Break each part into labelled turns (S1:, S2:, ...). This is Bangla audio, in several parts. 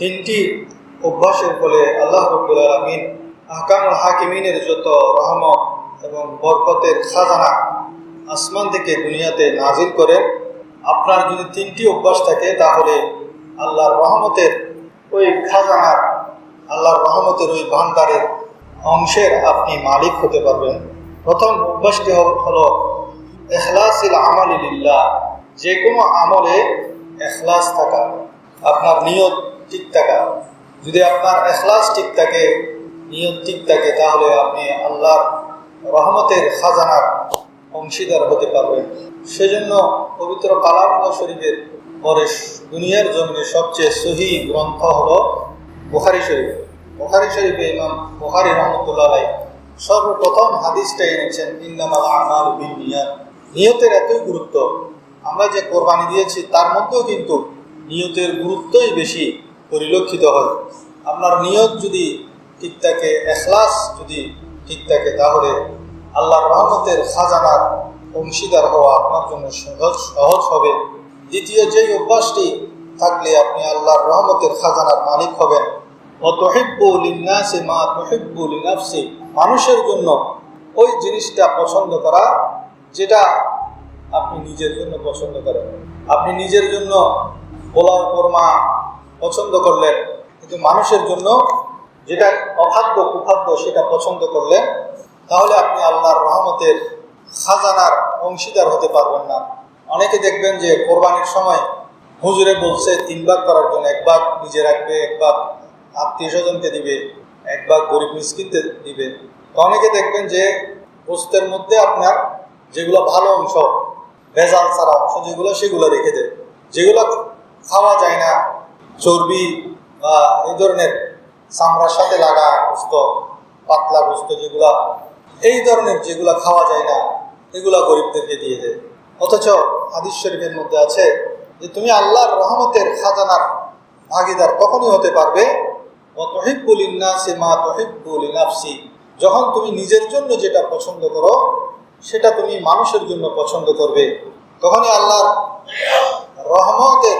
S1: তিনটি অভ্যাসের ফলে আল্লাহ রব্বুল আলমিন আহকামুল হাকিমিনের যত রহমত এবং বরকতের খাজানা আসমান থেকে দুনিয়াতে নাজিল করে, আপনার যদি তিনটি অভ্যাস থাকে, তাহলে আল্লাহর রহমতের ওই খাজানার, আল্লাহর রহমতের ওই ভান্ডারের অংশের আপনি মালিক হতে পারবেন। প্রথম অভ্যাসটি হল- এখলাসিল আমালিল্লাহ যে কোনো আমলে এখলাস থাকা। আপনার নিয়ত ঠিক থাকা। যদি আপনার এখলাস ঠিক থাকে নিয়ত ঠিক থাকে, তাহলে আপনি আল্লাহর রহমতের খাজানার অংশীদার হতে পারবেন। সেজন্য পবিত্র কালামুল্লাহ শরীফের পরে দুনিয়ার জমিনে সবচেয়ে সহি গ্রন্থ হল বুখারি শরীফ। বুখারি শরীফে ইমাম বুখারি রহমতুল্লাহ সর্বপ্রথম হাদিসটা এনেছেন, ইন্নামাল আমাল বিন নিয়াত নিয়তের এতই গুরুত্ব, আমরা যে কোরবানি দিয়েছি, তার মধ্যেও কিন্তু নিয়তের গুরুত্বই বেশি। পরিলক্ষিত হয়। আপনার নিয়ত যদি ঠিক থাকে, এখলাস যদি ঠিক থাকে, তাহলে আল্লাহর রহমতের খাজানার অংশীদার হওয়া আপনার জন্য সহজ সহজ হবে। দ্বিতীয় যেই অভ্যাসটি থাকলে আপনি আল্লাহর রহমতের খাজানার মালিক হবেন। মা মানুষের জন্য ওই জিনিসটা পছন্দ করা যেটা আপনি নিজের জন্য পছন্দ করেন। আপনি নিজের জন্য পোলাও কোরমা পছন্দ করলেন কিন্তু মানুষের জন্য যেটা অখাদ্য কুখাদ্য সেটা পছন্দ করলেন তাহলে আপনি আল্লাহর রহমতের খাজানার অংশীদার হতে পারবেন না। অনেকে দেখবেন যে কোরবানির সময় হুজুরে বলছে, তিন ভাগ করার জন্য এক ভাগ নিজে রাখবে, এক ভাগ আত্মীয় স্বজনকে দিবে, এক ভাগ গরিব মিসকিনকে দিবে। তো অনেকে দেখবেন যে গোস্তের মধ্যে আপনার যেগুলো ভালো অংশ, ভেজাল ছাড়া অংশ যেগুলো, সেগুলো রেখে দেয়। যেগুলো খাওয়া যায় না চর্বি বা এই ধরনের চামড়ার সাথে লাগা গোস্ত, পাতলা গোস্ত যেগুলা, এই ধরনের যেগুলা খাওয়া যায় না, এগুলা গরিবদেরকে দিয়ে দেয়। অথচ হাদিস শরীফের মধ্যে আছে যে তুমি আল্লাহর রহমতের খাজানার ভাগিদার কখনই হতে পারবে? মা যখন তুমি নিজের জন্য যেটা পছন্দ করো, সেটা তুমি মানুষের জন্য পছন্দ করবে। তখনই আল্লাহর রহমতের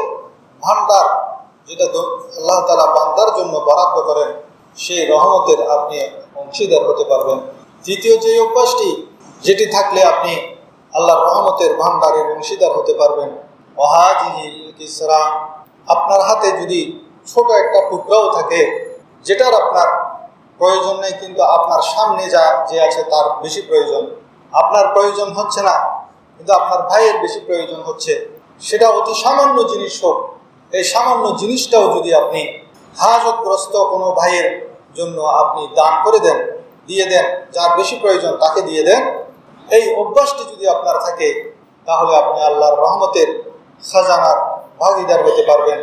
S1: ভান্ডার যেটা আল্লাহ তালা বান্দার জন্য বরাদ্দ করেন, সেই রহমতের আপনি অংশীদার হতে পারবেন। তৃতীয় যে অভ্যাসটি, যেটি থাকলে আপনি আল্লাহর রহমতের ভান্ডারের অংশীদার হতে পারবেন। মহাজিহিল কিসরা আপনার হাতে যদি ছোট একটা টুকরাও থাকে, যেটার আপনার প্রয়োজন নেই, কিন্তু আপনার সামনে যা, যে আছে তার বেশি প্রয়োজন। আপনার প্রয়োজন হচ্ছে না, কিন্তু আপনার ভাইয়ের বেশি প্রয়োজন হচ্ছে। সেটা অতি সামান্য জিনিস হোক এই সামান্য জিনিসটাও যদি আপনি হাজতগ্রস্ত কোনো ভাইয়ের জন্য আপনি দান করে দেন, দিয়ে দেন, যার বেশি প্রয়োজন তাকে দিয়ে দেন, এই অভ্যাসটি যদি আপনার থাকে, তাহলে আপনি আল্লাহর রহমতের খাজানার ভাগিদার হতে পারবেন।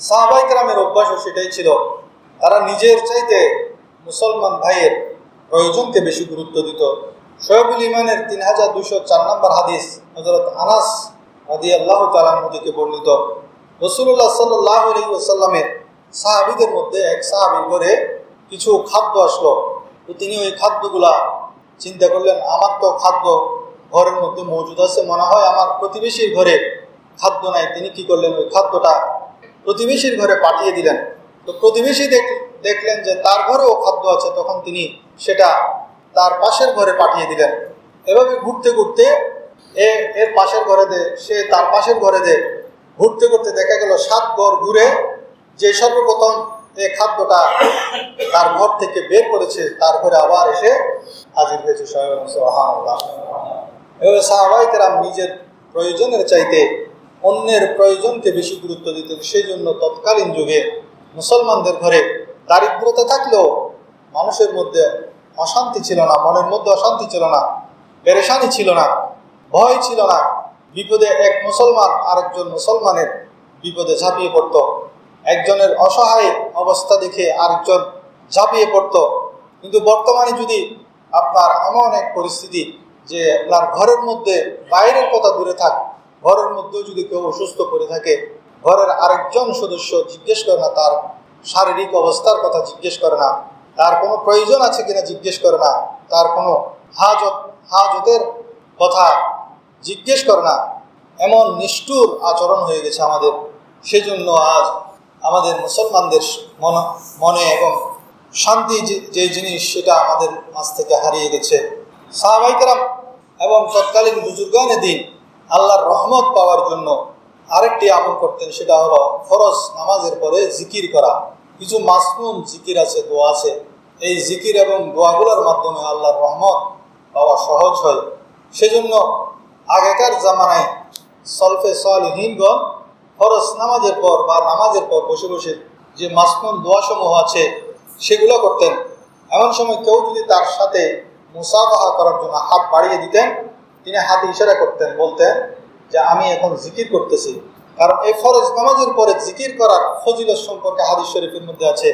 S1: সাহাবাই গ্রামের অভ্যাসও সেটাই ছিল। তারা নিজের চাইতে মুসলমান ভাইয়ের প্রয়োজনকে বেশি গুরুত্ব দিত। শোয়েবুল ইমানের তিন হাজার দুশো চার নম্বর হাদিস হজরত আনাস আদি আল্লাহ তালামদিকে বর্ণিত। রসুল্লাহ সাল্লাহ সাহাবিদের মধ্যে এক সাহাবির ঘরে কিছু খাদ্য আসলো। তো তিনি ওই খাদ্যগুলা চিন্তা করলেন, আমার তো খাদ্য ঘরের মধ্যে মজুদ আছে, মনে হয় আমার প্রতিবেশীর ঘরে খাদ্য নাই। তিনি কি করলেন, ওই খাদ্যটা প্রতিবেশীর ঘরে পাঠিয়ে দিলেন। তো প্রতিবেশী দেখ, দেখলেন যে তার ঘরেও খাদ্য আছে, তখন তিনি সেটা তার পাশের ঘরে পাঠিয়ে দিলেন। এভাবে ঘুরতে ঘুরতে এ, এর পাশের ঘরে দে সে তার পাশের ঘরে দে ঘুরতে ঘুরতে দেখা গেল সাত ঘর ঘুরে যে সর্বপ্রথম এই খাদ্যটা তার ঘর থেকে বের করেছে তারপরে আবার এসে হাজির হয়েছে। এভাবে সাহাবাইকেরাম নিজের প্রয়োজনের চাইতে অন্যের প্রয়োজনকে বেশি গুরুত্ব দিতেন সেই জন্য তৎকালীন যুগে মুসলমানদের ঘরে দারিদ্রতা থাকলেও মানুষের মধ্যে অশান্তি ছিল না, মনের মধ্যে অশান্তি ছিল না, পেরেশানি ছিল না, ভয় ছিল না বিপদে এক মুসলমান আরেকজন মুসলমানের বিপদে ঝাঁপিয়ে পড়তো। একজনের অসহায় অবস্থা দেখে আরেকজন ঝাঁপিয়ে পড়তো। কিন্তু বর্তমানে যদি আপনার এমন এক পরিস্থিতি যে আপনার ঘরের মধ্যে বাইরের কথা দূরে থাক, ঘরের মধ্যেও যদি কেউ অসুস্থ করে থাকে, ঘরের আরেকজন সদস্য জিজ্ঞেস করে না, তার শারীরিক অবস্থার কথা জিজ্ঞেস করে না, তার কোনো প্রয়োজন আছে কিনা জিজ্ঞেস করে না, তার কোনো হাজত, হাজতের কথা জিজ্ঞেস করে না, এমন নিষ্ঠুর আচরণ হয়ে গেছে আমাদের। সেজন্য আজ আমাদের মুসলমানদের মন- এবং শান্তি যে- জিনিস সেটা আমাদের মাঝ থেকে হারিয়ে গেছে। সাহাবাইকারাম এবং তৎকালীন বুজুর্গানে দিন আল্লাহর রহমত পাওয়ার জন্য আরেকটি আমল করতেন, সেটা হলো ফরজ নামাজের পরে জিকির করা। কিছু মাসনুম জিকির আছে, দোয়া আছে। এই জিকির এবং দোয়াগুলোর মাধ্যমে আল্লাহর রহমত পাওয়া সহজ হয়। সেজন্য আগেকার জামানায় সলফে সলহীনগণ ফরজ নামাজের পর বা নামাজের পর বসে বসে যে মাসনুম দোয়াসমূহ আছে, সেগুলো করতেন। এমন সময় কেউ যদি তার সাথে মুসাফাহা করার জন্য হাত বাড়িয়ে দিতেন, তিনি হাতে ইশারা করতেন, বলতেন যে আমি এখন জিকির করতেছি। কারণ এই ফরজ নামাজের পরে জিকির করার ফজিলত সম্পর্কে হাদিস শরীফের মধ্যে আছে।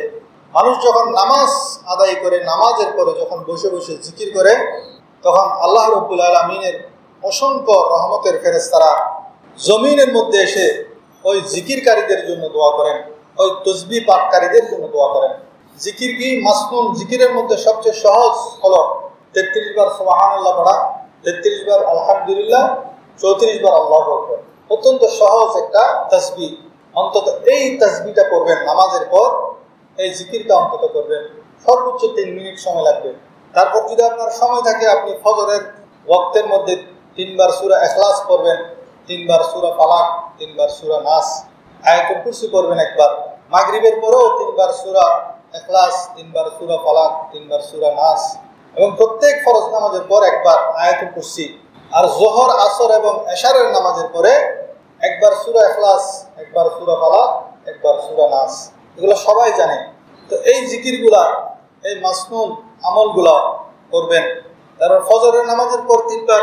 S1: মানুষ যখন নামাজ আদায় করে, নামাজের পরে যখন বসে বসে জিকির করে, তখন আল্লাহ রব্বুল আলমিনের অসংখ্য রহমতের ফেরেস্তারা জমিনের মধ্যে এসে ওই জিকিরকারীদের জন্য দোয়া করেন, ওই তসবি পাঠকারীদের জন্য দোয়া করেন। জিকির কি মাসনুন জিকিরের মধ্যে সবচেয়ে সহজ হলো তেত্রিশ বার সোহান আল্লাহ পড়া, তেত্রিশ বার আলহামদুলিল্লাহ, চৌত্রিশ বার আল্লাহ আকবর। অত্যন্ত সহজ একটা তসবি অন্তত এই তসবিটা করবেন নামাজের পর, এই জিকিরটা অন্তত করবেন। সর্বোচ্চ তিন মিনিট সময় লাগবে। তারপর যদি আপনার সময় থাকে, আপনি ফজরের ওয়াক্তের মধ্যে তিনবার সুরা এখলাস পড়বেন, তিনবার সুরা পালাক তিনবার সুরা নাস। আয়াতুল কুরসি পড়বেন একবার। মাগরিবের পরেও তিনবার সুরা এখলাস তিনবার সুরা পালাক তিনবার সুরা নাস। এবং প্রত্যেক ফরজ নামাজের পর একবার আয়াতুল কুরসি। আর জোহর, আসর এবং এশারের নামাজের পরে একবার সুরা এখলাস একবার সুরা পালাক একবার সুরা নাস। এগুলো সবাই জানে। তো এই জিকিরগুলা, এই মাসনুন আমলগুলা করবেন। তারপর ফজরের নামাজের পর তিনবার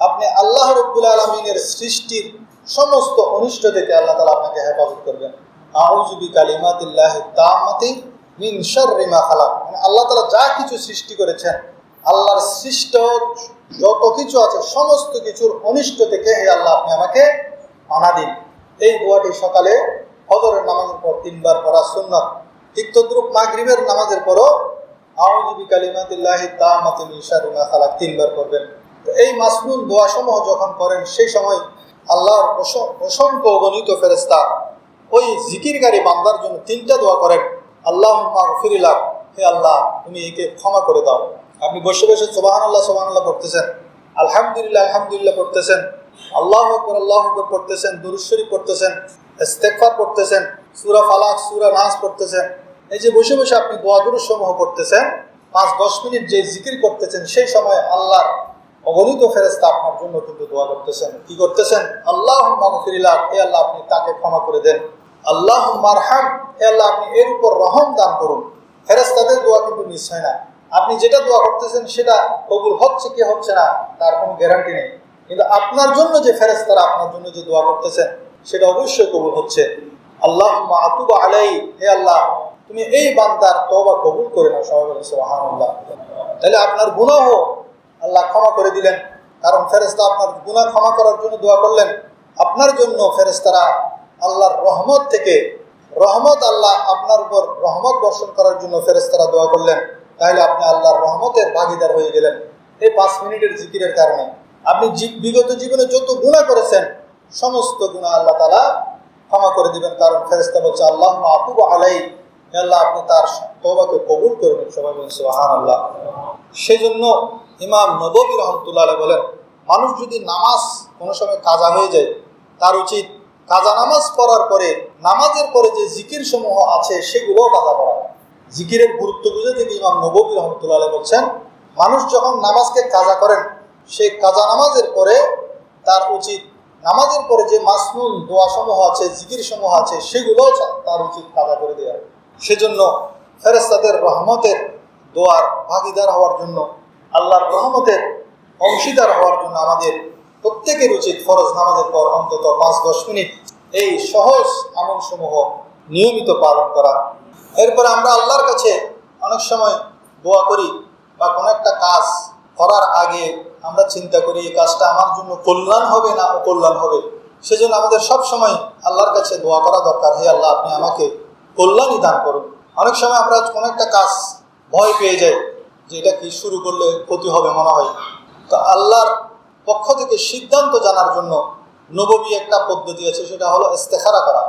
S1: আপনি আল্লাহ রব্বুল আলমিনের সৃষ্টির সমস্ত অনিষ্ট থেকে আল্লাহ তালা আপনাকে হেফাজত করবেন। আউযু বিকালিমাতিল্লাহি তাম্মাতি মিন শাররি মা খালাক। মানে আল্লাহ তালা যা কিছু সৃষ্টি করেছেন, আল্লাহর সৃষ্ট যত কিছু আছে, সমস্ত কিছুর অনিষ্ট থেকে হে আল্লাহ আপনি আমাকে আনা দিন। এই দোয়াটি সকালে ফজরের নামাজের পর তিনবার পড়া সুন্নাত। ঠিক মাগরিবের নামাজের পরও আউযু কালিমাতিল্লাহি তাআমাতি মিন শাররি মা খালাক তিনবার করবেন এই মাসনুন দোয়াসমূহ যখন করেন, সেই সময় আল্লাহর অস- অসংখ্য অগণিত ফেরেশতা ওই জিকিরকারী বান্দার জন্য তিনটা দোয়া করেন আল্লাহ ফিরিলাম হে আল্লাহ, তুমি একে ক্ষমা করে দাও। আপনি বসে বসে সোবাহান আল্লাহ সোবাহান আল্লাহ পড়তেছেন, আলহামদুলিল্লাহ আলহামদুলিল্লাহ পড়তেছেন, আল্লাহ আকবর আল্লাহ আকবর পড়তেছেন দুরুশ্বরী পড়তেছেন ইস্তেকফার পড়তেছেন, সুরা ফালাক সুরা নাস পড়তেছেন। এই যে বসে বসে আপনি দোয়া দুরুস সমূহ পড়তেছেন পাঁচ দশ মিনিট যে জিকির করতেছেন, সেই সময় আল্লাহর অগণিত ফেরেস্তা আপনার জন্য কিন্তু দোয়া করতেছেন। কি করতেছেন? আল্লাহ মাগফিরিল্লাহ হে আল্লাহ, আপনি তাকে ক্ষমা করে দেন। আল্লাহ মারহাম হে আল্লাহ, আপনি এর উপর রহম দান করুন। ফেরেস্তাদের দোয়া কিন্তু মিস হয় না। আপনি যেটা দোয়া করতেছেন সেটা কবুল হচ্ছে কি হচ্ছে না, তার কোনো গ্যারান্টি নেই। কিন্তু আপনার জন্য যে ফেরেস্তারা আপনার জন্য যে দোয়া করতেছেন, সেটা অবশ্যই কবুল হচ্ছে। আল্লাহ আতুবা আলাই হে আল্লাহ, তুমি এই বান্দার তবা কবুল করে নাও, সবাই বলে সুবহানাল্লাহ। তাহলে আপনার গুনাহ আল্লাহ ক্ষমা করে দিলেন। কারণ ফেরেস্তা আপনার গুনাহ ক্ষমা করার জন্য দোয়া করলেন। আপনার জন্য ফেরেস্তারা আল্লাহর রহমত থেকে রহমত আল্লাহ আপনার উপর রহমত বর্ষণ করার জন্য ফেরেস্তারা দোয়া করলেন। তাহলে আপনি আল্লাহর রহমতের ভাগিদার হয়ে গেলেন। এই পাঁচ মিনিটের জিকিরের কারণে। আপনি বিগত জীবনে যত গুণা করেছেন, সমস্ত গুণা আল্লাহ তালা ক্ষমা করে দিবেন। কারণ ফেরেস্তা বলছে আল্লাহ আকুব আলাই আল্লাহ, আপনি তার তবাকে কবুল করবেন সবাই বলছে সুবহান আল্লাহ সেই জন্য ইমাম নবী রহমতুল্লাহ বলেন, মানুষ যদি নামাজ কোনো সময় কাজা হয়ে যায়, তার উচিত কাজা নামাজ পড়ার পরে, নামাজের পরে যে জিকির সমূহ আছে, সেগুলোও কাজা পড়া। জিকিরের গুরুত্ব বুঝে তিনি ইমাম নবী রহমতুল্লাহ বলছেন, মানুষ যখন নামাজকে কাজা করেন সেই কাজা নামাজের পরে তার উচিত নামাজের পরে যে মাসনুন দোয়া সমূহ আছে জিকির সমূহ আছে সেগুলো তার উচিত কাজা করে দেওয়া সেজন্য ফেরেস্তাদের রহমতের দোয়ার ভাগিদার হওয়ার জন্য আল্লাহর রহমতের অংশীদার হওয়ার জন্য আমাদের প্রত্যেকের উচিত ফরজ নামাজের পর অন্তত পাঁচ, দশ মিনিট এই সহজ আমলসমূহ নিয়মিত পালন করা। এরপরে আমরা আল্লাহর কাছে অনেক সময় দোয়া করি বা কোনো একটা কাজ করার আগে আমরা চিন্তা করি, এই কাজটা আমার জন্য কল্যাণ হবে না অকল্যাণ হবে? সেজন্য আমাদের সব সময় আল্লাহর কাছে দোয়া করা দরকার। হে আল্লাহ, আপনি আমাকে কল্যাণই দান করুন। অনেক সময় আমরা কোনো একটা কাজ ভয় পেয়ে যাই যে এটা কি শুরু করলে ক্ষতি হবে মনে হয়? তো আল্লাহর পক্ষ থেকে সিদ্ধান্ত জানার জন্য নববী একটা পদ্ধতি আছে, সেটা হলো ইস্তেখারা করা।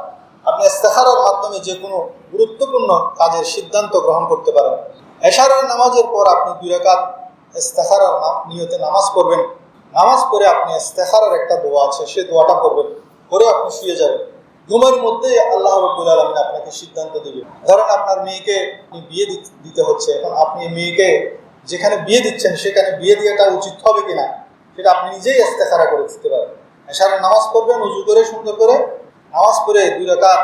S1: আপনি ইস্তেখারার মাধ্যমে যে কোনো গুরুত্বপূর্ণ কাজের সিদ্ধান্ত গ্রহণ করতে পারেন। এশারের নামাজের পর আপনি দুই রাকাত ইস্তেখারার নিয়তে নামাজ পড়বেন। নামাজ পড়ে আপনি ইস্তেখারার একটা দোয়া আছে, সে দোয়াটা করবেন করে আপনি শুয়ে যাবেন। ঘুমের মধ্যেই আল্লাহ রব্বুল আলমিন আপনাকে সিদ্ধান্ত দিবে ধরেন আপনার মেয়েকে বিয়ে দিতে হচ্ছে, এখন আপনি মেয়েকে যেখানে বিয়ে দিচ্ছেন, সেখানে বিয়ে দিয়েটা উচিত হবে কিনা, সেটা আপনি নিজেই ইস্তেখারা করে দিতে পারেন এশারের নামাজ পড়বেন, উজু করে, সুন্দর করে, নামাজ পড়ে দুই রাকাত,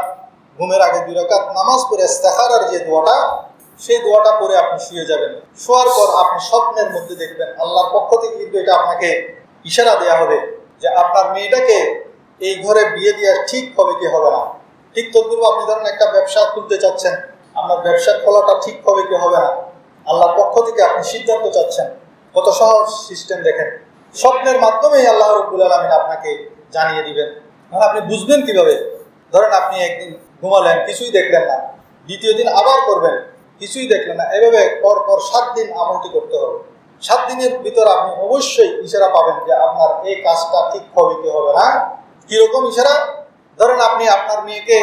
S1: ঘুমের আগে দুই রাকাত, নামাজ পড়ে ইস্তেখারার যে দোয়াটা, সেই দোয়াটা পরে আপনি শুয়ে যাবেন। শোয়ার পর আপনি স্বপ্নের মধ্যে দেখবেন, আল্লাহর পক্ষ থেকে কিন্তু এটা আপনাকে ইশারা দেয়া হবে যে আপনার মেয়েটাকে এই ঘরে বিয়ে দেওয়া ঠিক হবে কি হবে না? ঠিক তদ্রুপ আপনি ধরেন একটা ব্যবসা খুলতে চাচ্ছেন, আপনার ব্যবসা খোলাটা ঠিক হবে কি হবে না? আল্লাহর পক্ষ থেকে আপনি সিদ্ধান্ত চাচ্ছেন। কত সহজ সিস্টেম দেখেন। স্বপ্নের মাধ্যমেই আল্লাহ রব্বুল আলমিন আপনাকে জানিয়ে দিবেন। মানে আপনি বুঝবেন কীভাবে? ধরেন আপনি একদিন ঘুমালেন, কিছুই দেখলেন না। দ্বিতীয় দিন আবার করবেন, কিছুই দেখলেন না। এভাবে পর পর সাত দিন আমলটি করতে হবে। সাত দিনের ভিতর আপনি অবশ্যই ইশারা পাবেন যে আপনার এই কাজটা ঠিক হবে কি হবে না? কীরকম ইশারা? ধরেন আপনি আপনার মেয়েকে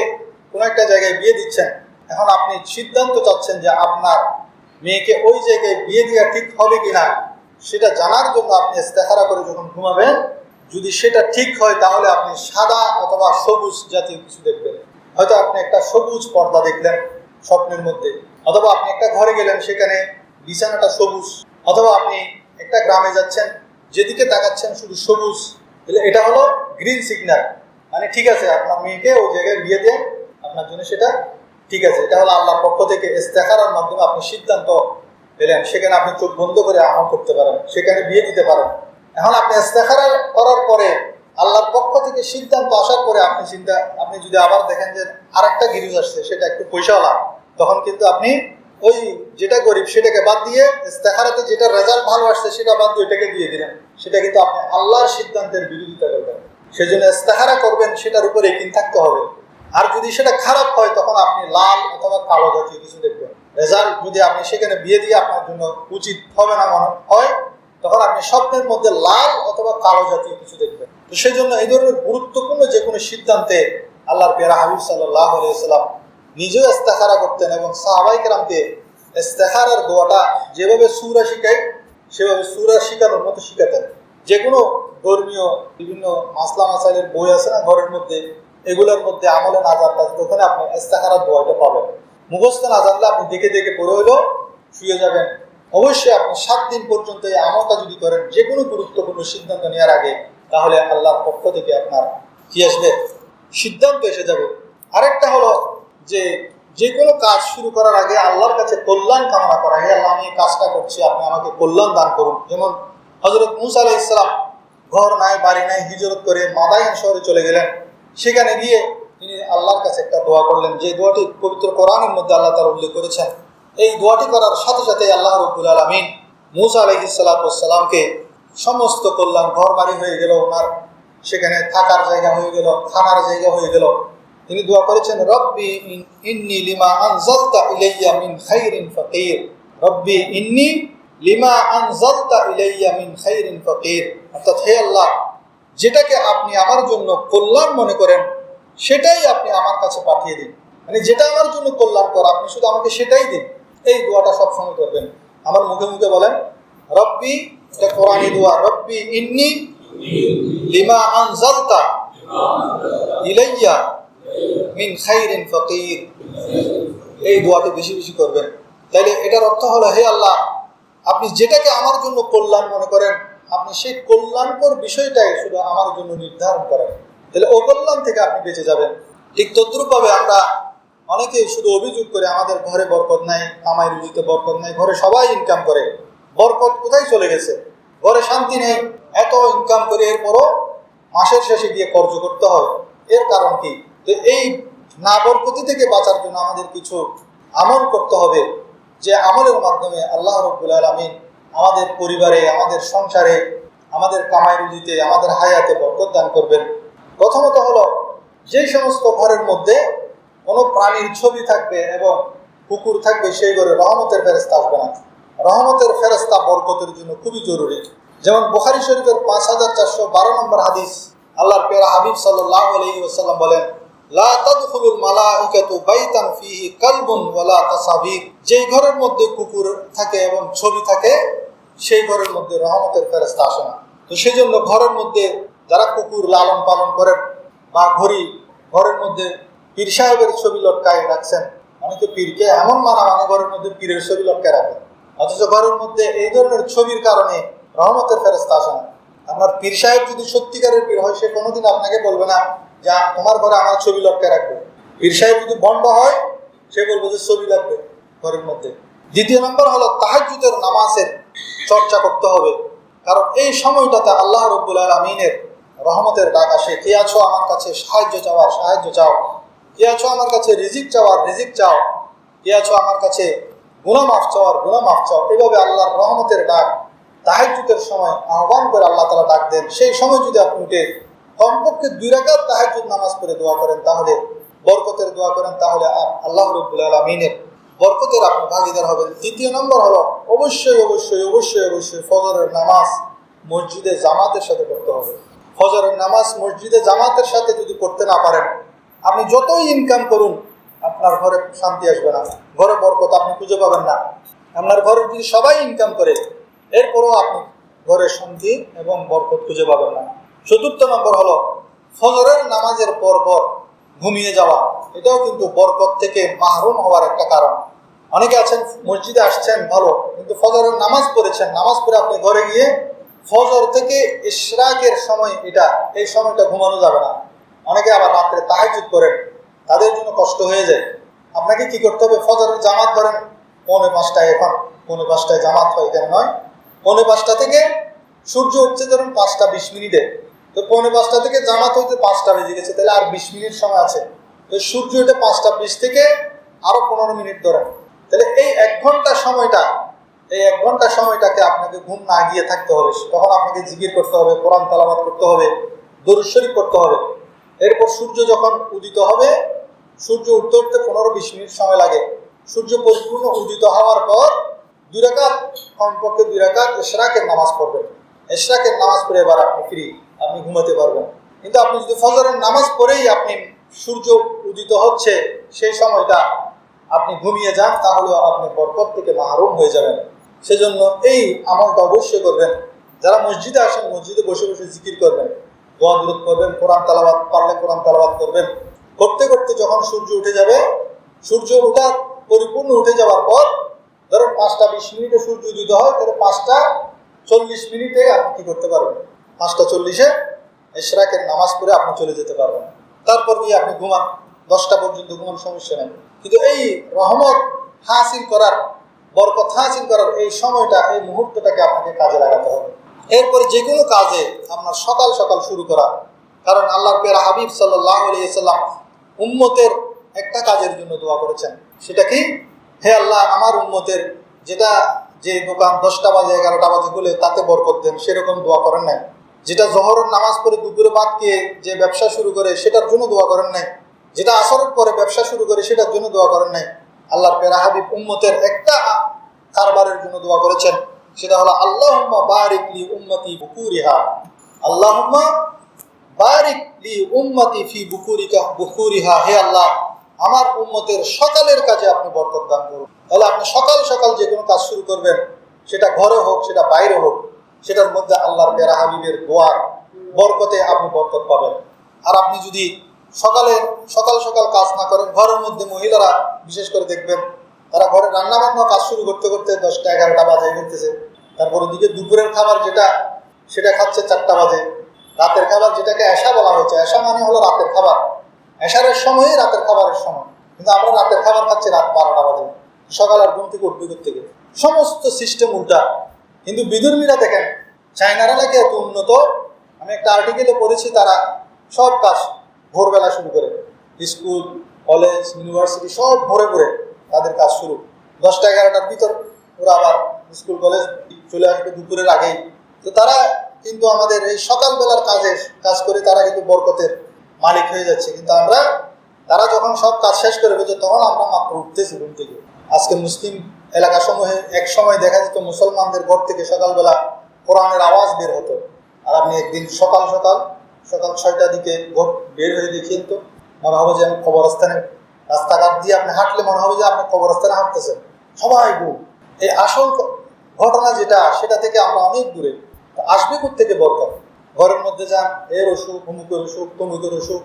S1: কোনো একটা জায়গায় বিয়ে দিচ্ছেন, এখন আপনি সিদ্ধান্ত চাচ্ছেন যে আপনার মেয়েকে ওই জায়গায় বিয়ে দেওয়া ঠিক হবে কিনা, সেটা জানার জন্য আপনি ইস্তেখারা করে যখন ঘুমাবেন, যদি সেটা ঠিক হয় তাহলে আপনি সাদা অথবা সবুজ জাতীয় কিছু দেখবেন। হয়তো আপনি একটা সবুজ পর্দা দেখলেন স্বপ্নের মধ্যে, অথবা আপনি একটা ঘরে গেলেন সেখানে বিছানাটা সবুজ, অথবা আপনি একটা গ্রামে যাচ্ছেন, যেদিকে তাকাচ্ছেন শুধু সবুজ তাহলে এটা হলো গ্রিন সিগন্যাল মানে ঠিক আছে, আপনার মেয়েকে ওই জায়গায় বিয়ে দেন, আপনার জন্য সেটা ঠিক আছে। এটা হলো আল্লাহর পক্ষ থেকে ইস্তেখারার মাধ্যমে আপনি সিদ্ধান্ত পেলেন। সেখানে আপনি চোখ বন্ধ করে আমল করতে পারেন, সেখানে বিয়ে দিতে পারেন। এখন আপনি ইস্তেখারা করার পরে আল্লাহর পক্ষ থেকে সিদ্ধান্ত আসার পরে আপনি চিন্তা, আপনি যদি আবার দেখেন যে আর একটা গিরিজ আসছে, সেটা একটু পয়সাওয়ালা, তখন কিন্তু আপনি ওই যেটা গরিব সেটাকে বাদ দিয়ে ইস্তেখারাতে যেটা রেজাল্ট ভালো আসছে, সেটা বাদ দিয়ে ওইটাকে দিয়ে দিলেন। সেটা কিন্তু আপনি আল্লাহর সিদ্ধান্তের বিরোধিতা করবেন। সেজন্য ইস্তেখারা করবেন, সেটার উপরে কিন থাকতে হবে। আর যদি সেটা খারাপ হয়, তখন আপনি লাল অথবা কালো জাতীয় কিছু দেখবেন। রেজাল্ট যদি আপনি সেখানে বিয়ে দিয়ে আপনার জন্য উচিত হবে না মনে হয়, তখন আপনি স্বপ্নের মধ্যে লাল অথবা কালো জাতীয় কিছু দেখবেন। তো সেই জন্য এই ধরনের গুরুত্বপূর্ণ যে কোনো সিদ্ধান্তে আল্লাহর পেরা হাবিব সাল্লাহ আলিয়াল্লাম নিজেও ইস্তেখারা করতেন এবং সাহাবাই কেরামকে ইস্তেখারার দোয়াটা যেভাবে সুরা শিখায় সেভাবে সুরা শিখানোর মতো শিখাতেন। যে কোনো ধর্মীয় বিভিন্ন মাসলা মাসাইলের বই আছে না, ঘরের মধ্যে, এগুলোর মধ্যে আমলে না জানতে ওখানে আপনি ইস্তেখারার দোয়াটা পাবেন। মুখস্থ না জানলে আপনি দেখে দেখে পড়ে হলেও শুয়ে যাবেন। অবশ্যই আপনি সাত দিন পর্যন্ত এই আমলটা যদি করেন যে কোনো গুরুত্বপূর্ণ সিদ্ধান্ত নেওয়ার আগে, তাহলে আল্লাহর পক্ষ থেকে আপনার কি আসবে? সিদ্ধান্ত এসে যাবে। আরেকটা হলো যে যে কোনো কাজ শুরু করার আগে আল্লাহর কাছে কল্যাণ কামনা করা, হে আল্লাহ, আমি এই কাজটা করছি, আপনি আমাকে কল্যাণ দান করুন। যেমন হজরত মুসা আলাহ ইসলাম ঘর নাই, বাড়ি নাই, হিজরত করে মাদাইন শহরে চলে গেলেন। সেখানে গিয়ে তিনি আল্লাহর কাছে একটা দোয়া করলেন। যে দোয়াটি পবিত্র কোরআনের মধ্যে আল্লাহ তারা উল্লেখ করেছেন, এই দোয়াটি করার সাথে সাথে আল্লাহ রব্বুল আলমিন মুসা আলহিসাল্লামকে সমস্ত কল্যাণ, ঘর বাড়ি হয়ে গেল, ওনার সেখানে থাকার জায়গা হয়ে গেল, খানার জায়গা হয়ে গেল। তিনি দোয়া করেছেন, রব্বি ইন- ইন্নি লিমা আনজালতা ইলাইয়া মিন খাইরিন ফাকির। রব্বি ইন্নি লিমা আনজালতা ইলাইয়া মিন খাইরিন ফাকির। অর্থাৎ হে আল্লাহ, যেটাকে আপনি আমার জন্য কল্যাণ মনে করেন, সেটাই আপনি আমার কাছে পাঠিয়ে দিন। মানে যেটা আমার জন্য কল্যাণকর আপনি শুধু আমাকে সেটাই দিন। এই দোয়াটা সবসময় করবেন। আমার মুখে মুখে বলেন, রব্বি, এটা কোরআনী দোয়া, রব্বি ইন্নি লিমা আনজালতা ইলাইয়া মিন খাইরিন ফকির। এই দোয়াটি বেশি বেশি করবেন। তাইলে এটার অর্থ হলো, হে আল্লাহ, আপনি যেটাকে আমার জন্য কল্যাণ মনে করেন, আপনি সেই কল্যাণকর বিষয়টাই শুধু আমার জন্য নির্ধারণ করেন। তাহলে অকল্যাণ থেকে আপনি বেঁচে যাবেন। ঠিক তদ্রুপভাবে আমরা অনেকেই শুধু অভিযোগ করে আমাদের ঘরে বরকত নাই কামাই রুজিতে বরকত নাই, ঘরে সবাই ইনকাম করে। বরকত কোথায় চলে গেছে? ঘরে শান্তি নেই, এত ইনকাম করে এরপরও মাসের শেষে গিয়ে কর্য করতে হয়। এর কারণ কি? যে এই না বরকতি থেকে বাঁচার জন্য আমাদের কিছু আমল করতে হবে, যে আমলের মাধ্যমে আল্লাহ রব্বুল আলমিন আমাদের পরিবারে, আমাদের সংসারে, আমাদের কামাই রুজিতে, আমাদের হায়াতে বরকত দান করবেন। প্রথমত হলো, যেই সমস্ত ঘরের মধ্যে কোনো প্রাণীর ছবি থাকবে এবং কুকুর থাকবে, সেই ঘরে রহমতের ফেরস্তা আসবে না। রহমতের ফেরস্তা বরকতের জন্য খুবই জরুরি। যেমন বুখারি শরীফের পাঁচ হাজার চারশো বারো নম্বর হাদিস, আল্লাহর পেরা হাবিব সাল্লাহ আলহি ওসাল্লাম বলেন যেই ঘরের মধ্যে কুকুর থাকে এবং ছবি থাকে, সেই ঘরের মধ্যে রহমতের ফেরস্তা আসে না। তো সেই জন্য ঘরের মধ্যে যারা কুকুর লালন পালন করেন বা ঘড়ি ঘরের মধ্যে পীর সাহেবের ছবি লটকায় রাখছেন, অনেকে পীরকে এমন মানা মানে ঘরের মধ্যে পীরের ছবি লটকায় রাখে। অথচ ঘরের মধ্যে এই ধরনের ছবির কারণে রহমতের ফেরস্তা আসে না। আপনার পীর সাহেব যদি সত্যিকারের পীর হয়, সে কোনোদিন আপনাকে বলবে না যা তোমার ঘরে আমার ছবি লক্ষ্যে রাখবে। ঈর্ষায় যদি বন্ধ হয়, সে বলবে যে ছবি লাগবে ঘরের মধ্যে। দ্বিতীয় নম্বর হলো তাহাজুদের নামাজের চর্চা করতে হবে। কারণ এই সময়টাতে আল্লাহ রব্বুল আলমিনের রহমতের ডাক আসে। কে আছো আমার কাছে সাহায্য চাওয়ার, সাহায্য চাও। কে আছো আমার কাছে রিজিক চাওয়ার, রিজিক চাও। কে আছো আমার কাছে গুণা মাফ চাওয়ার গুণা মাফ চাও। এভাবে আল্লাহর রহমতের ডাক তাহাজুদের সময় আহ্বান করে আল্লাহ তালা ডাক দেন। সেই সময় যদি আপনি উঠে কমপক্ষে দুই রাকাত তাহাজুদ নামাজ পড়ে দোয়া করেন, তাহলে বরকতের দোয়া করেন, তাহলে আল্লাহ রব্বুল আলমিনের বরকতের আপনি ভাগিদার হবেন। তৃতীয় নম্বর হলো, অবশ্যই অবশ্যই অবশ্যই অবশ্যই ফজরের নামাজ মসজিদে জামাতের সাথে করতে হবে। ফজরের নামাজ মসজিদে জামাতের সাথে যদি করতে না পারেন, আপনি যতই ইনকাম করুন, আপনার ঘরে শান্তি আসবে না। ঘরে বরকত আপনি খুঁজে পাবেন না। আপনার ঘরে যদি সবাই ইনকাম করে, এরপরও আপনি ঘরে শান্তি এবং বরকত খুঁজে পাবেন না। চতুর্থ নম্বর হলো ফজরের নামাজের পর পর ঘুমিয়ে যাওয়া। এটাও কিন্তু বরকত থেকে মাহরুম হওয়ার একটা কারণ। অনেকে আছেন, মসজিদে আসছেন, ভালো, কিন্তু ফজরের নামাজ পড়েছেন, নামাজ পড়ে আপনি ঘরে গিয়ে ফজর থেকে ইশরাকের সময় এটা, এই সময়টা ঘুমানো যাবে না। অনেকে আবার রাত্রে তাহাজুদ করেন, তাদের জন্য কষ্ট হয়ে যায়। আপনাকে কি করতে হবে? ফজরের জামাত ধরেন, পৌনে পাঁচটায় এখন, পৌনে পাঁচটায় জামাত হয় কেন নয়। পৌনে পাঁচটা থেকে সূর্য উঠছে ধরুন পাঁচটা বিশ মিনিটে। তো পৌনে পাঁচটা থেকে জামাত হইতে পাঁচটা বেজে গেছে, তাহলে আর বিশ মিনিট সময় আছে। তো সূর্য উঠে পাঁচটা বিশ থেকে আরও পনেরো মিনিট ধরে। তাহলে এই এক ঘণ্টা সময়টা, এই এক ঘণ্টা সময়টাকে আপনাকে ঘুম না গিয়ে থাকতে হবে। তখন আপনাকে জিকির করতে হবে, কোরআন তালাবাদ করতে হবে, দরুদ শরীফ করতে হবে। এরপর সূর্য যখন উদিত হবে, সূর্য উঠতে উঠতে পনেরো বিশ মিনিট সময় লাগে। সূর্য পরিপূর্ণ উদিত হওয়ার পর দুই রাকাত, কমপক্ষে দুই রাকাত এশরাকের নামাজ পড়বেন। এশরাকের নামাজ পড়ে এবার আপনি ফ্রি আপনি ঘুমাতে পারবেন কিন্তু আপনি যদি ফজরের নামাজ পড়েই আপনি সূর্য উদিত হচ্ছে, সেই সময়টা আপনি ঘুমিয়ে যান তাহলেও আপনি বরকত থেকে মাহরুম হয়ে যাবেন। সেজন্য এই আমলটা অবশ্যই করবেন। যারা মসজিদে আসেন, মসজিদে বসে বসে জিকির করবেন, দোয়া দূরত করবেন কোরআন তালাবাদ পারলে কোরআন তালাবাদ করবেন। করতে করতে যখন সূর্য উঠে যাবে, সূর্য ওঠা পরিপূর্ণ উঠে যাওয়ার পর, ধরুন পাঁচটা বিশ মিনিটে সূর্য উদিত হয়, তাহলে পাঁচটা চল্লিশ মিনিটে আপনি কি করতে পারবেন? পাঁচটা চল্লিশে এশরাকের নামাজ পড়ে আপনি চলে যেতে পারবেন। তারপর গিয়ে আপনি ঘুমান, দশটা পর্যন্ত ঘুমান সমস্যা নেই। কিন্তু এই রহমত হাসিল করার, বরকত হাসিল করার এই সময়টা, এই মুহূর্তটাকে আপনাকে কাজে লাগাতে হবে। এরপরে যে কোনো কাজে আপনার সকাল সকাল শুরু করা। কারণ আল্লাহ পেরা হাবিব সাল্লাহ আলিয়াল্লাম উম্মতের একটা কাজের জন্য দোয়া করেছেন। সেটা কি? হে আল্লাহ, আমার উম্মতের যেটা যে দোকান দশটা বাজে, এগারোটা বাজে বলে তাতে বরকত দেন, সেরকম দোয়া করেন নাই। যেটা জহরের নামাজ পড়ে দুপুরে বাদ খেয়ে যে ব্যবসা শুরু করে, সেটার জন্য দোয়া করেন নাই। যেটা আসরের পরে ব্যবসা শুরু করে, সেটার জন্য দোয়া করেন নাই। আল্লাহর পেরা হাবিব উম্মতের একটা কারবারের জন্য দোয়া করেছেন। সেটা হলো, আল্লাহুম্মা বারিক লি উম্মতি বুকুরিহা। আল্লাহুম্মা বারিক লি উম্মতি ফি বুকুরিকা, বুকুরিহা। হে আল্লাহ, আমার উম্মতের সকালের কাজে আপনি বরকত দান করুন। তাহলে আপনি সকাল সকাল যে কোনো কাজ শুরু করবেন, সেটা ঘরে হোক, সেটা বাইরে হোক সেটার মধ্যে আল্লাহর পেরা হাবিবের দোয়ার বরকতে আপনি বরকত পাবেন। আর আপনি যদি সকালে, সকাল সকাল কাজ না করেন, ঘরের মধ্যে মহিলারা বিশেষ করে দেখবেন, তারা ঘরে রান্না বান্না কাজ শুরু করতে করতে দশটা, এগারোটা বাজে ফেলতেছে তারপর ওদিকে দুপুরের খাবার যেটা, সেটা খাচ্ছে চারটা বাজে। রাতের খাবার যেটাকে এশা বলা হয়েছে, এশা মানে হলো রাতের খাবার। এশারের সময়ই রাতের খাবারের সময়। কিন্তু আমরা রাতের খাবার খাচ্ছি রাত বারোটা বাজে। সকাল আর ঘুম থেকে উঠবে থেকে সমস্ত সিস্টেম উল্টা। কিন্তু বিদুর্মীরা দেখেন, চায়নারা নাকি এত উন্নত। আমি একটা আর্টিকেলে পড়েছি, তারা সব কাজ ভোরবেলা শুরু করে। স্কুল, কলেজ ইউনিভার্সিটি সব ভরে ভরে তাদের কাজ শুরু। দশটা, এগারোটার ভিতর ওরা আবার স্কুল, কলেজ চলে আসবে দুপুরের আগেই। তো তারা কিন্তু আমাদের এই সকালবেলার কাজে কাজ করে, তারা কিন্তু বরকতের মালিক হয়ে যাচ্ছে। কিন্তু আমরা, তারা যখন সব কাজ শেষ করে ফেলছে, তখন আমরা মাত্র উঠতেছি ঘুম থেকে। আজকে মুসলিম এলাকা সমূহে এক সময় দেখা যেত মুসলমানদের ঘর থেকে সকালবেলা কোরআনের আওয়াজ বের হতো। আর আপনি একদিন সকাল সকাল সকাল ছয়টার দিকে ঘর বের হয়ে দেখিয়ে তো মনে হবে যে আমি কবরস্থানে রাস্তাঘাট দিয়ে আপনি হাঁটলে মনে হবে যে আপনি কবরস্থানে হাঁটতেছেন। সবাই গুম এই আসল ঘটনা যেটা, সেটা থেকে আমরা অনেক দূরে। আসবে থেকে বরকত? ঘরের মধ্যে যান, এর অসুখ, অমুকের অসুখ, তমুকের অসুখ।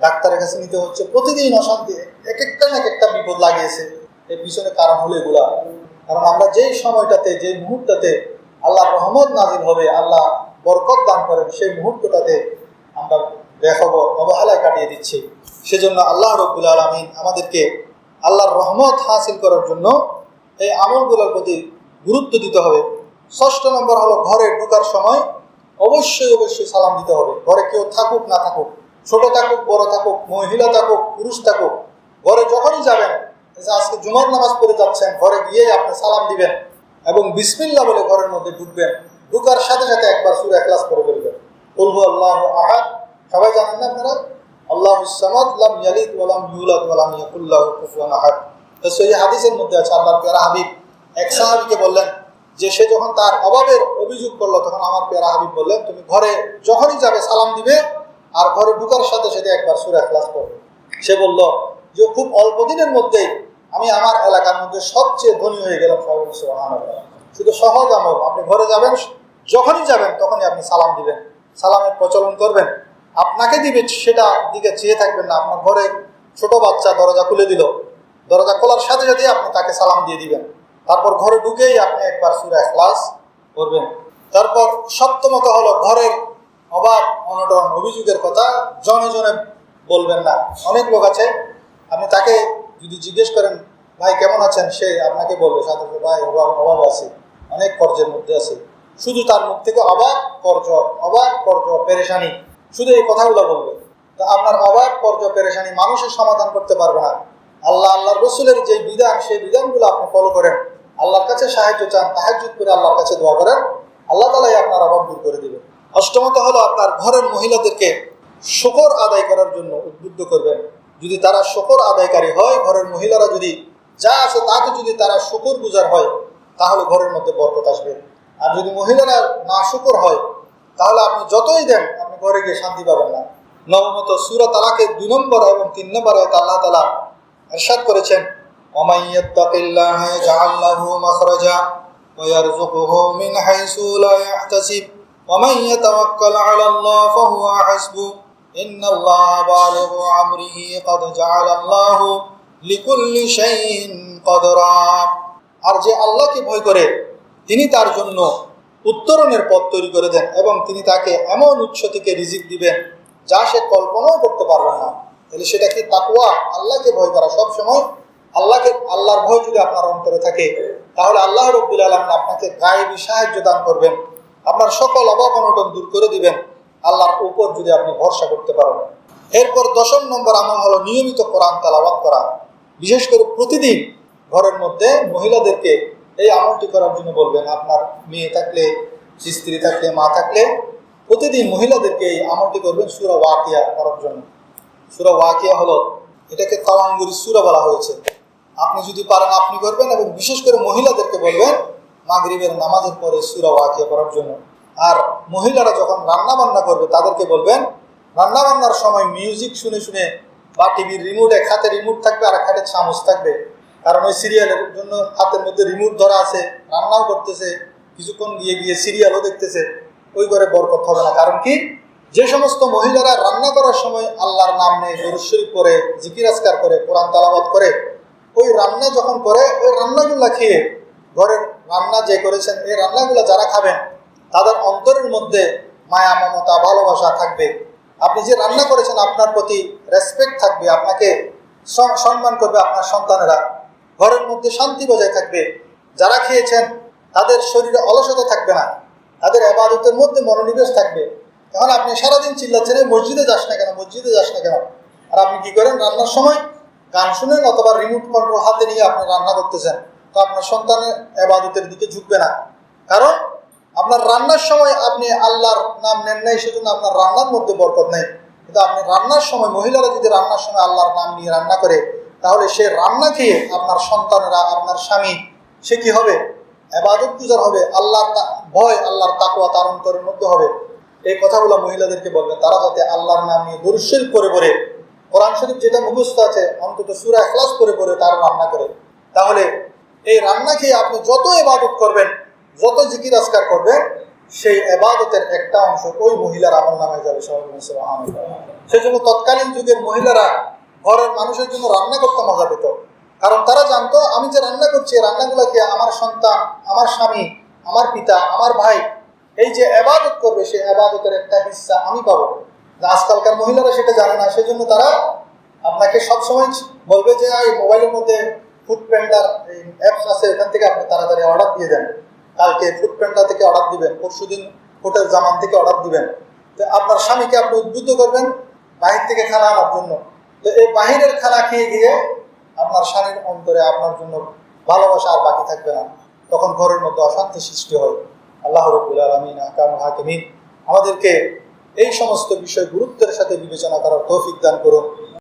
S1: ডাক্তারের কাছে নিতে হচ্ছে। প্রতিদিন অশান্তি এক একটা না এক একটা বিপদ লাগিয়েছে। এর পিছনে কারণ হলো এগুলা। কারণ আমরা যেই সময়টাতে যে মুহূর্তটাতে আল্লাহ রহমত নাজিল হবে, আল্লাহ বরকত দান করেন, সেই মুহূর্তটাতে আমরা বেখব অবহেলায় কাটিয়ে দিচ্ছি। সেজন্য আল্লাহ রব্বুল আলমিন আমাদেরকে আল্লাহর রহমত হাসিল করার জন্য এই আমলগুলোর প্রতি গুরুত্ব দিতে হবে। ষষ্ঠ নম্বর হলো ঘরে ঢোকার সময় অবশ্যই অবশ্যই সালাম দিতে হবে। ঘরে কেউ থাকুক, না থাকুক, ছোট থাকুক, বড় থাকুক, মহিলা থাকুক, পুরুষ থাকুক, ঘরে যখনই যাবেন আজকে জুমার নামাজ পড়ে যাচ্ছেন, ঘরে গিয়ে আপনি সালাম দিবেন এবং বিসমিল্লা বলে ঘরের মধ্যে ঢুকবেন, ঢুকার সাথে সাথে একবার সুরা ক্লাস করে ফেলবেন। বলব আল্লাহ আহাদ। সবাই জানেন না আপনারা? আল্লাহ সামাদ লাম ইয়ালিদ ওয়ালাম ইউলাদ ওয়ালাম ইয়াকুল্লাহু কুফুয়ান আহাদ। তো সেই হাদিসের মধ্যে আছে, আল্লাহর পেয়ারা হাবিব। এক সাহাবীকে বললেন, যে সে যখন তার অভাবের অভিযোগ করল, তখন আমার পেয়ারা হাবিব বললেন, তুমি ঘরে যখনই যাবে সালাম দিবে, আর ঘরে ঢুকার সাথে সাথে একবার সুরা ক্লাস করবে সে বলল যে খুব অল্প দিনের মধ্যেই আমি আমার এলাকার মধ্যে সবচেয়ে ধনী হয়ে গেলাম। শুধু সহজ আমল, আপনি ঘরে যাবেন, যখনই যাবেন, তখনই আপনি সালাম দিবেন। সালামের প্রচলন করবেন। আপনাকে দিবে সেটা দিকে চেয়ে থাকবেন না। আপনার ঘরে ছোট বাচ্চা দরজা খুলে দিল। দরজা খোলার সাথে সাথে আপনি তাকে সালাম দিয়ে দিবেন। তারপর ঘরে ঢুকেই আপনি একবার সুরা ক্লাস করবেন তারপর সপ্তমত হলো ঘরের অভাব অনটন অভিযোগের কথা জনে জনে বলবেন না। অনেক লোক আছে আপনি তাকে যদি জিজ্ঞেস করেন ভাই কেমন আছেন? সে আপনাকে বলবে সাথে, ভাই অভাব অভাব আছে অনেক কর্জের মধ্যে আছে। শুধু তার মুখ থেকে অবাক কর্জ অবাক কর্জ পেরেশানি শুধু এই কথাগুলো বলবে। তা আপনার অবাক কর্জ পেরেশানি মানুষের সমাধান করতে পারবে না। আল্লাহ আল্লাহ রসুলের যে বিধান সেই বিধানগুলো আপনি ফলো করেন। আল্লাহর কাছে সাহায্য চান তাহাজুদ করে আল্লাহর কাছে দোয়া করেন। আল্লাহ তালাই আপনার অভাব দূর করে দেবে অষ্টমত হলো আপনার ঘরের মহিলাদেরকে শকর আদায় করার জন্য উদ্বুদ্ধ করবেন। যদি তারা শকর আদায়কারী হয়, ঘরের মহিলারা যদি যা আছে তাতে যদি তারা শকর গুজার হয়, তাহলে ঘরের মধ্যে বরকত আসবে। আর যদি মহিলারা না শকর হয়, তাহলে আপনি যতই দেন, আপনি ঘরে গিয়ে শান্তি পাবেন না। নবমত সুরা তালাকে দু নম্বর এবং তিন নম্বর আয়তে আল্লাহ তালা এরশাদ করেছেন ওমাইয়াত يتق الله يجعل له مخرجا ويرزقه من حيث لا يحتسب ومن يتوكل على الله فهو حسبه إن الله بالغ أمره قد جعل الله لكل شيء قدرا আর যে আল্লাহকে ভয় করে তিনি তার জন্য উত্তরণের পথ তৈরি করে দেন এবং তিনি তাকে এমন উৎস থেকে রিজিক দিবেন যা সে কল্পনাও করতে পারবে না তাহলে সেটা কি তাকুয়া আল্লাহকে ভয় করা সব সময় আল্লাহকে আল্লাহর ভয় যদি আপনার অন্তরে থাকে তাহলে আল্লাহ রব্বুল আলম আপনাকে গায়েবী সাহায্য দান করবেন আপনার সকল অভাব অনটন দূর করে দিবেন আল্লাহর উপর যদি আপনি ভরসা করতে পারেন। এরপর দশম নম্বর আমল হলো নিয়মিত কোরআন তালাবাদ করা। বিশেষ করে প্রতিদিন ঘরের মধ্যে মহিলাদেরকে এই আমলটি করার জন্য বলবেন, আপনার মেয়ে থাকলে, স্ত্রী থাকলে, মা থাকলে, প্রতিদিন মহিলাদেরকে এই আমলটি করবেন সুরা ওয়াকিয়া করার জন্য। সুরা ওয়াকিয়া হলো, এটাকে তাওয়াঙ্গুরি সুরা বলা হয়েছে। আপনি যদি পারেন, আপনি করবেন এবং বিশেষ করে মহিলাদেরকে বলবেন, মাগরিবের নামাজের পরে সুরা ওয়াকিয়া করার জন্য। আর মহিলারা যখন রান্না বান্না করবে, তাদেরকে বলবেন রান্না বান্নার সময় মিউজিক শুনে শুনে বা টিভির রিমোট এক হাতে রিমোট থাকবে আর এক হাতে চামচ থাকবে। কারণ ওই সিরিয়ালের জন্য হাতের মধ্যে রিমোট ধরা আছে, রান্নাও করতেছে, কিছুক্ষণ গিয়ে গিয়ে সিরিয়ালও দেখতেছে, ওই ঘরে বরকত হবে না। কারণ কি? যে সমস্ত মহিলারা রান্না করার সময় আল্লাহর নাম দরুদ শরীফ করে জিকির আজকার করে, কোরআন তালাবাদ করে, ওই রান্না যখন করে, ওই রান্নাগুলা খেয়ে ঘরের রান্না যে করেছেন, এই রান্নাগুলো যারা খাবেন তাদের অন্তরের মধ্যে মায়া, মমতা, ভালোবাসা থাকবে। আপনি যে রান্না করেছেন, আপনার প্রতি রেসপেক্ট থাকবে, আপনাকে সম্মান করবে আপনার সন্তানেরা। ঘরের মধ্যে শান্তি বজায় থাকবে। যারা খেয়েছেন, তাদের শরীরে অলসতা থাকবে না। তাদের আবাদতের মধ্যে মনোনিবেশ থাকবে। এখন আপনি সারাদিন চিল্লাচ্ছেন "এই মসজিদে যাস না কেন, মসজিদে যাস না কেন? আর আপনি কি করেন? রান্নার সময় গান শুনেন অথবা রিমোট কন্ট্রোল হাতে নিয়ে আপনি রান্না করতেছেন। তো আপনার সন্তানের এবাদতের দিকে ঝুঁকবে না। কারণ আপনার রান্নার সময় আপনি আল্লাহর নাম নেন নাই, সেজন্য আপনার রান্নার মধ্যে বরকত নেই। কিন্তু আপনি রান্নার সময়, মহিলারা যদি রান্নার সময় আল্লাহর নাম নিয়ে রান্না করে, তাহলে সে রান্না খেয়ে আপনার সন্তানেরা, আপনার স্বামী, সে কি হবে? এবাদত গুজার হবে, আল্লাহর ভয়, আল্লাহর তাকুয়া তার অন্তরের মধ্যে হবে। এই কথাগুলো মহিলাদেরকে বলবেন, তারা যাতে আল্লাহর নাম নিয়ে দুরুশিল করে করে কোরআন শরীফ যেটা মুখস্থ আছে, অন্তত সুরা এখলাস করে করে তারা রান্না করে। তাহলে এই রান্না খেয়ে আপনি যত এবাদত করবেন যত জিকির আজকার করবে, সেই এবাদতের একটা অংশ ওই মহিলার আমল নামে যাবে সেই জন্য তৎকালীন যুগের মহিলারা ঘরের মানুষের জন্য রান্না করতে মজা পেত। কারণ তারা জানতো, আমি যে রান্না করছি রান্নাগুলোকে আমার সন্তান, আমার স্বামী, আমার পিতা, আমার ভাই। এই যে এবাদত করবে, সেই এবাদতের একটা হিস্সা আমি পাবো। আজকালকার মহিলারা সেটা জানে না, সেজন্য তারা আপনাকে সবসময় বলবে যে এই মোবাইলের মধ্যে ফুড প্যান্ডার অ্যাপস আছে, এখান থেকে আপনি তাড়াতাড়ি অর্ডার দিয়ে দেন। কালকে ফুড প্যান্ডার থেকে অর্ডার দিবেন পরশু দিন হোটেল জামান থেকে অর্ডার দিবেন। তো আপনার স্বামীকে আপনি উদ্বুদ্ধ করবেন বাহির থেকে খানা আনার জন্য। তো এই বাহিরের খানা খেয়ে গিয়ে আপনার স্বামীর অন্তরে আপনার জন্য ভালোবাসা আর বাকি থাকবে না। তখন ঘরের মধ্যে অশান্তি সৃষ্টি হয়। আল্লাহ রবুল আলমিন আকাম হাকিমিন আমাদেরকে এই সমস্ত বিষয় গুরুত্বের সাথে বিবেচনা করার তৌফিক দান করুন।